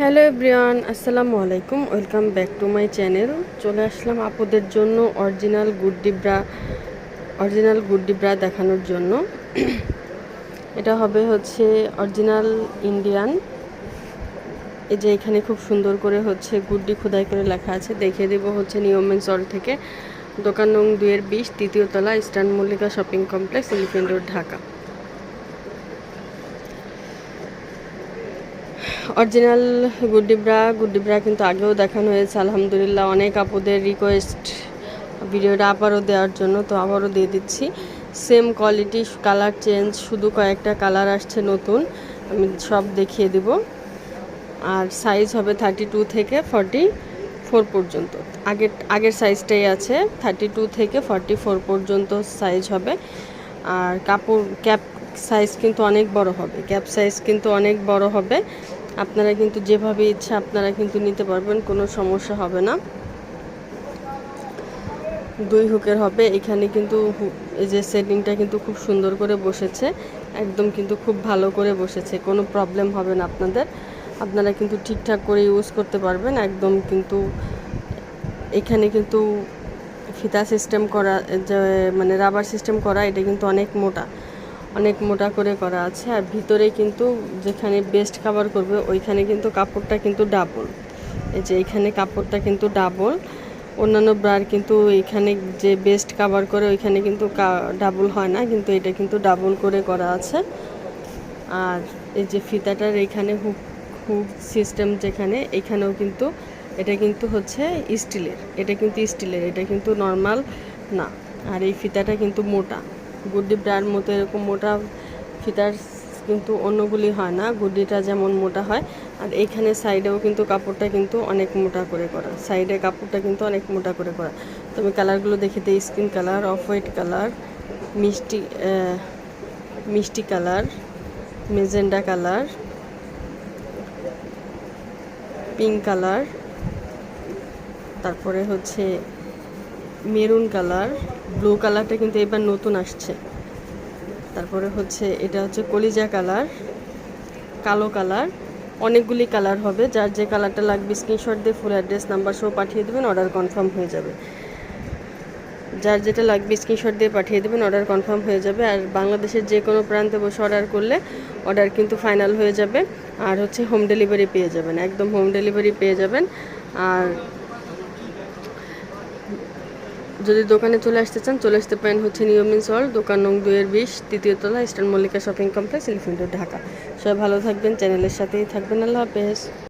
Hello everyone, আসসালামু আলাইকুম। Welcome back to my channel. চলে আসলাম আপুদের জন্য original Guddi bra original Guddi bra দেখানোর জন্য। এটা হবে হচ্ছে অরিজিনাল ইন্ডিয়ান। এই যে এখানে খুব সুন্দর করে হচ্ছে গুড্ডি খোদাই করে লেখা আছে। দেখিয়ে দেবো হচ্ছে নিয়মেন সল থেকে। দোকান নং দুইয়ের বিশ তৃতীয় তলা, eastern Mallika shopping complex elephant road, Dhaka. Original Guddi bra Guddi কিন্তু আগেও দেখানো হয়েছে, আলহামদুলিল্লাহ। অনেক আপুদের রিকোয়েস্ট ভিডিওটা আবারও দেওয়ার জন্য, তো আবারও দিয়ে দিচ্ছি। সেম কোয়ালিটি কালার চেঞ্জ শুধু কয়েকটা কালার আসছে নতুন, আমি সব দেখিয়ে দিব। আর সাইজ হবে থার্টি টু থেকে ফর্টি ফোর পর্যন্ত। আগের আগের সাইজটাই আছে থার্টি টু থেকে ফর্টি ফোর পর্যন্ত সাইজ হবে। আর কাপড় ক্যাপ সাইজ কিন্তু অনেক বড় হবে ক্যাপ সাইজ কিন্তু অনেক বড় হবে। আপনারা কিন্তু যেভাবে ইচ্ছা আপনারা কিন্তু নিতে পারবেন, কোনো সমস্যা হবে না। দুই হুকের হবে, এখানে কিন্তু এই যে সেটিংটা কিন্তু খুব সুন্দর করে বসেছে, একদম কিন্তু খুব ভালো করে বসেছে, কোনো প্রবলেম হবে না আপনাদের। আপনারা কিন্তু ঠিকঠাক করে ইউজ করতে পারবেন, একদম কিন্তু এখানে কিন্তু ফিতা সিস্টেম করা, যে মানে রাবার সিস্টেম করা, এটা কিন্তু অনেক মোটা। অনেক মোটা করে করা আছে আর ভিতরে কিন্তু যেখানে বেস্ট কাভার করবে ওইখানে কিন্তু কাপড়টা কিন্তু ডাবল এই যে এখানে কাপড়টা কিন্তু ডাবল অন্যান্য ব্রার কিন্তু এখানে যে বেস্ট কাভার করে ওইখানে কিন্তু ডাবল হয় না, কিন্তু এটা কিন্তু ডাবল করে করা আছে। আর এই যে ফিতাটার এখানে হুক হুক সিস্টেম যেখানে, এখানেও কিন্তু এটা কিন্তু হচ্ছে স্টিলের এটা কিন্তু স্টিলের এটা কিন্তু নর্মাল না। আর এই ফিতাটা কিন্তু মোটা। গুড্ডি ব্রার মতো এরকম মোটা ফিতার কিন্তু অন্যগুলি হয় না। গুড্ডিটা যেমন মোটা হয়, আর এইখানে সাইডেও কিন্তু কাপড়টা কিন্তু অনেক মোটা করে করা। সাইডে কাপড়টা কিন্তু অনেক মোটা করে করা। তো আমি কালারগুলো দেখে দিই skin colour off white colour, মিষ্টি মিষ্টি colour, magenta colour, pink colour, তারপরে হচ্ছে মেরুন কালার ব্লু কালারটা কিন্তু এবার নতুন আসছে। তারপরে হচ্ছে এটা হচ্ছে কলিজা কালার, কালো কালার, অনেকগুলি কালার হবে। যার যে কালারটা লাগবে স্ক্রিনশট দিয়ে ফুল অ্যাড্রেস নাম্বার সহ পাঠিয়ে দেবেন অর্ডার কনফার্ম হয়ে যাবে। যার যেটা লাগবে স্ক্রিনশট দিয়ে পাঠিয়ে দেবেন অর্ডার কনফার্ম হয়ে যাবে। আর বাংলাদেশের যে কোনো প্রান্তে বসে অর্ডার করলে অর্ডার কিন্তু ফাইনাল হয়ে যাবে। আর হচ্ছে হোম ডেলিভারি পেয়ে যাবেন, একদম হোম ডেলিভারি পেয়ে যাবেন। আর যদি দোকানে চলে আসতে চান, চলে আসতে পারেন হচ্ছে নিয়মিন সল দোকান নং দুয়ের বিশ তৃতীয় তলা, eastern Mallika shopping complex elephant Dhaka. সবাই ভালো থাকবেন, চ্যানেলের সাথেই থাকবেন। আল্লাহ হাফেজ।